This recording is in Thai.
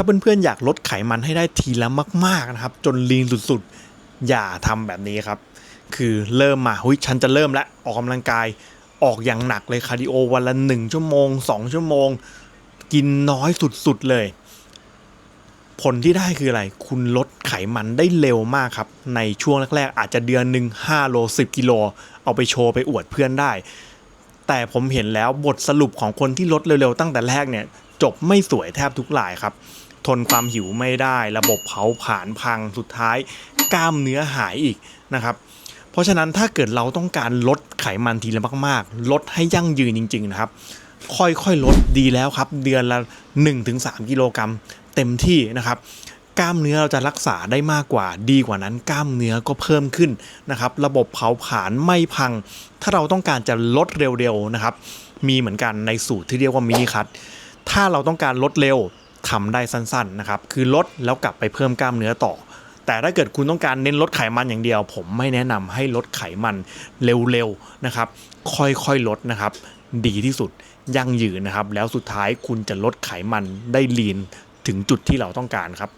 ถ้าเพื่อนๆอยากลดไขมันให้ได้ทีละมาก ๆนะครับ จนลีนสุดๆ อย่าทำแบบนี้ครับ คือเริ่มมาหุยฉันจะเริ่มแล้วออกกำลังกายออกอย่างหนักเลยคาร์ดิโอวันละหนึ่งชั่วโมงสองชั่วโมง กินน้อยสุดๆเลย ผลที่ได้คืออะไร คุณลดไขมันได้เร็วมากครับ ในช่วงแรกๆ อาจจะเดือนหนึ่ง5โล10 กิโล เอาไปโชว์ไปอวดเพื่อนได้ แต่ผมเห็นแล้วบทสรุปของคนที่ลดเร็วๆ ตั้งแต่แรกเนี่ย จบไม่สวยแทบทุกรายครับ ทนความหิวไม่ได้ ระบบเผาผลาญพังสุดท้าย กล้ามเนื้อหายอีกนะครับ เพราะฉะนั้นถ้าเกิดเราต้องการลดไขมันทีละมาก ๆ ลดให้ยั่งยืนจริง ๆ นะครับ ค่อยๆลดดีแล้วครับ เดือนละ 1-3 กิโลกรัมเต็มที่นะครับกล้ามเนื้อเราจะรักษาได้มากกว่า ดีกว่านั้นกล้ามเนื้อก็เพิ่มขึ้นนะครับ ระบบเผาผลาญไม่พัง ถ้าเราต้องการจะลดเร็วๆนะครับ มีเหมือนกันในสูตรที่เรียกว่ามินิคัตถ้าเราต้องการลดเร็ว ทำได้สั้นๆนะครับคือลดแล้วกลับไปเพิ่มกล้ามเนื้อต่อ แต่ถ้าเกิดคุณต้องการเน้นลดไขมันอย่างเดียว ผมไม่แนะนำให้ลดไขมันเร็วๆนะครับค่อยๆลดนะครับ ดีที่สุดยั่งยืนนะครับ แล้วสุดท้ายคุณจะลดไขมันได้ลีนถึงจุดที่เราต้องการครับ